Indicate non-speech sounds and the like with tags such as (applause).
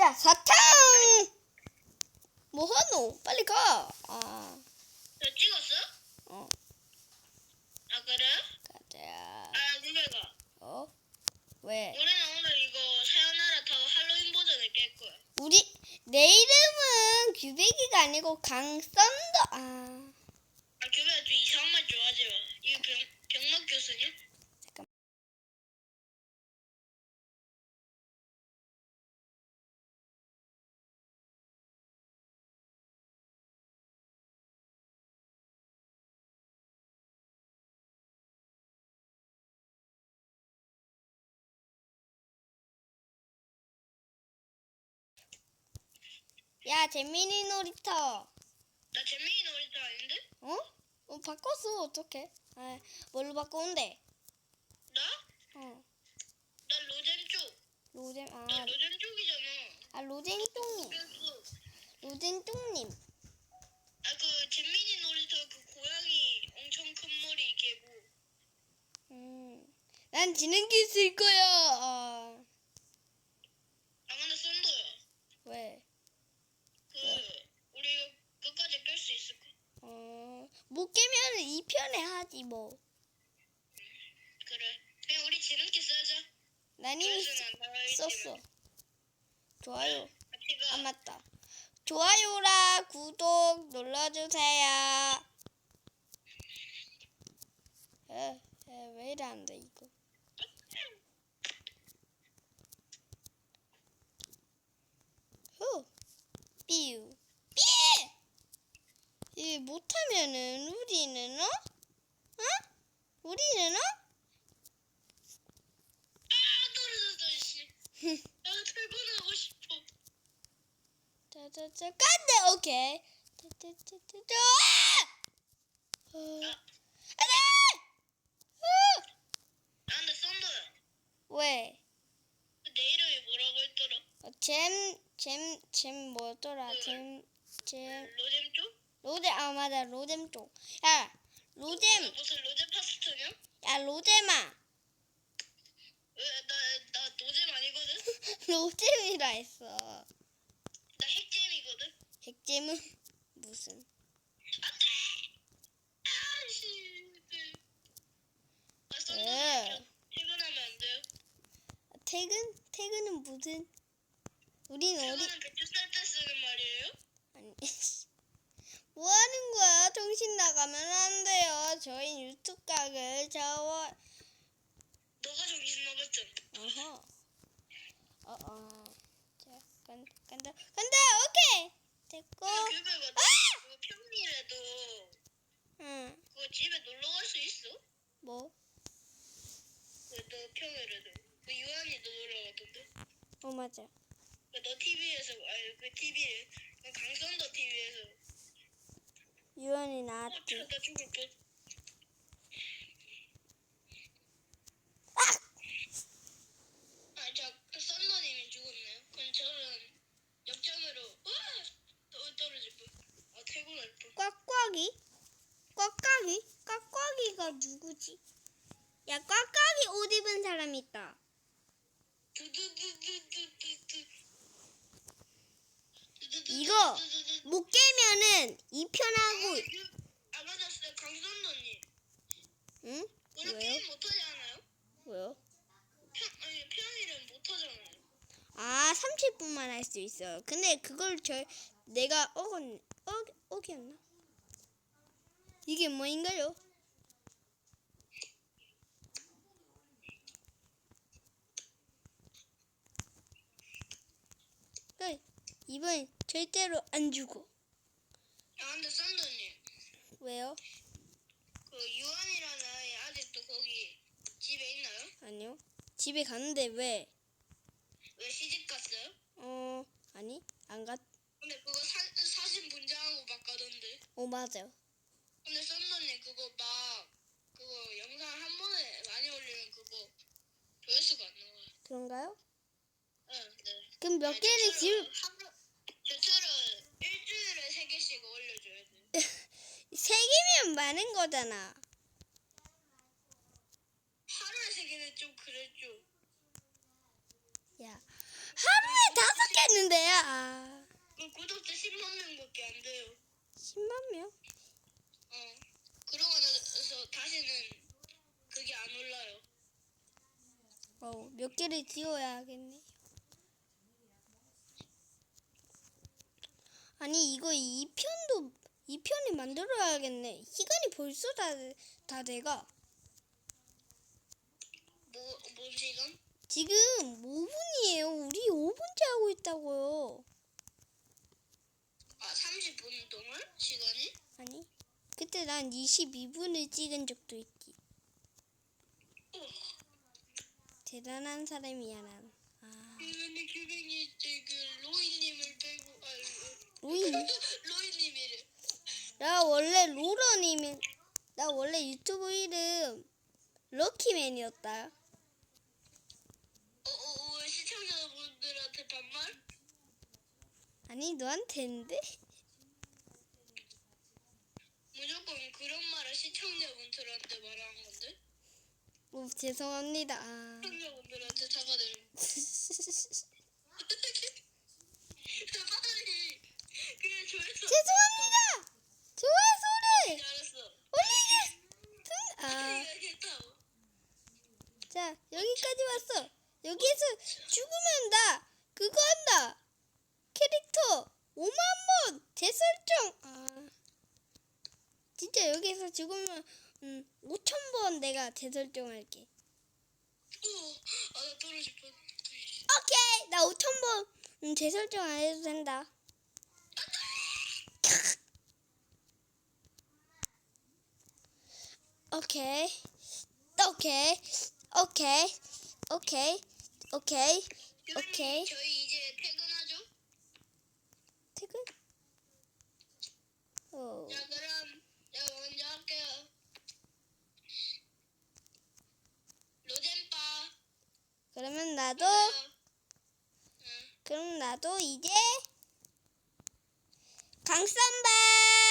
자, 사탕! 뭐 하노? 빨리 가. 아, 너 찍었어? 어, 아 그래? 가자. 아 누나가 어? 왜? 우리는 오늘 이거 사요나라 타고 할로윈 버전을 깰 거야. 우리, 내 이름은 규백이가 아니고 강썬더. 아, 아 규배야 좀 이상한 말 좋아하지 마. 이거 병 병맛 교수냐? 야, 재민이 놀이터. 나 재민이 놀이터 아닌데? 어? 어, 바꿨어. 어떡해? 아, 뭘로 바꾸는데? 나? 어, 나 로젠 쪽. 로젠, 아, 나 로젠 쪽이잖아. 아, 로젠 똥님. 그래서 로젠 똥님. 아 그 재민이 놀이터 그 고양이 엄청 큰 머리 개고. 음, 난 지능기 쓸 거야. 아, 아 근데 썬더야. 왜? 그 우리 이거 끝까지 깰 수 있을까? 어, 못 깨면은 2편에 하지 뭐. 그래. 그냥 우리 지름키 쓰자. 난 이미 나와있지만. 썼어. 좋아요. 같이 가. 아 맞다. 좋아요랑 구독 눌러주세요. 에, 에, 왜 이래 안 돼 이거? 후, 삐우, 삐! 이 못하면은 우리는 어? 어? 우리는 어? 아 떨어졌어 씨. 나 퇴근하고 싶어. 짜자자 간다 오케이. 짜자자자자. 아! 어, 안돼! 어! 아 근데 썬더야. 왜? 내 이름이 뭐라고 했더라? 어, 잼, 잼, 잼 뭐더라? 잼, 잼, 로젠 쪽? 로뎀, 아, 맞아, 로뎀 쪽. 야, 로뎀, 무슨 로젠 파스타냐? 야, 로뎀아. 왜 나 나 노잼 아니거든? (laughs) 로뎀이라 했어. 나 핵잼이거든. 핵잼은 (laughs) 무슨? 아씨. 아 왜? 썬더 퇴근하면 안 돼요? 퇴근? 퇴근은 무슨? 우린 어디? 퇴근은 쌀때 쓰는 말이에요? 아니, 뭐 하는 거야? 정신 나 가면 안 돼요. 저희 유튜브 각을 저와, 너가 정신 나갔잖아. 어허. 어, 어. 자, 간, 간다, 간다, 오케이! 됐고. 근데 그거 아! 너 그거 평일에도 응, 그거 집에 놀러 갈 수 있어? 뭐? 그너 평일에도 그 유한이도 놀러 갔던데? 어, 맞아. 그너 TV에서 아니 그 TV에 그 강선도 TV에서 유언이 어 나왔지. 죽을. 아, 뻔. 아. 꽉꽉이? 꽉꽉이? 꽉꽉이가 누구지? 야, 꽉꽉이 옷 입은 사람 있다. 못 깨면은 2편하고, 아 맞았어요 강선도님. 응? 오늘 왜요? 게임 못하지 않아요? 왜요? 평 아니 평일은 못하잖아요. 아, 30분만 할 수 있어요. 근데 그걸 저, 내가 어겼, 어, 어겼나? 이게 뭐인가요? 그, 이번 절대로 안 주고. 아 근데 썬더님 왜요? 그 유한이라는 아이 아직도 거기 집에 있나요? 아니요. 집에 가는데 왜? 왜 시집 갔어요? 어, 아니, 안 갔, 근데 그거 사, 사진 분장하고 막 가던데. 어, 맞아요. 근데 썬더님 그거 막 그거 영상 한 번에 많이 올리면 그거 조회수가 안 나와요. 그런가요? 응, 네. 그럼 몇 개를 집, 하루 저처럼 일주일에 세 개씩 올려줘야 돼. 세 개면 많은 거잖아. 하루에 세 개는 좀 그랬죠. 야, 하루에 다섯. 아, 그 구독자 10만 명밖에 안 돼요. 10만 명? 어. 그러고 나서 다시는 그게 안 올라요. 어, 몇 개를 지워야 하겠네. 아니, 이거 2편도, 2편을 만들어야겠네. 시간이 벌써 다, 다 돼가. 뭐, 뭔 시간? 지금 5분이에요. 우리 5분째 하고 있다고요. 아, 30분 동안? 시간이? 아니, 그때 난 22분을 찍은 적도 있지. 우와. 대단한 사람이야, 난. 아, 이번에 규빈이 그 로이님을 빼고, 아, 로이, (laughs) 로이님이래. 나 원래 로러님이, 나 원래 유튜브 이름 럭키맨이었다. 어, 어, 어, 시청자분들한테 반말? 아니, 너한테인데? 무조건 그런 말을 시청자분들한테 말하는 건데? 오, 죄송합니다. 아. 시청자분들한테 사과드려. 빨리. (laughs) (laughs) 그냥 조회수. 죄송합니다! 좋아요, 소리! 잘했어. 올리겠, 아. 이야기했다고. 자, 여기까지 왔어. 여기에서 죽으면 나 그거 한다. 캐릭터 5만 번 재설정. 아, 진짜 여기서 죽으면 음, 5천 번 내가 재설정할게. 어, 나 떨어질 뻔. 오케이, 나 5천 번 음, 재설정 안 해도 된다. 오케이, 오케이, 오케이, 오케이, 오케이, 오케이. 퇴근? 어, 자, 그럼 제가 먼저 할게요. 로젠바. 그러면 나도, 응. 그럼 나도 이제 강쌈바.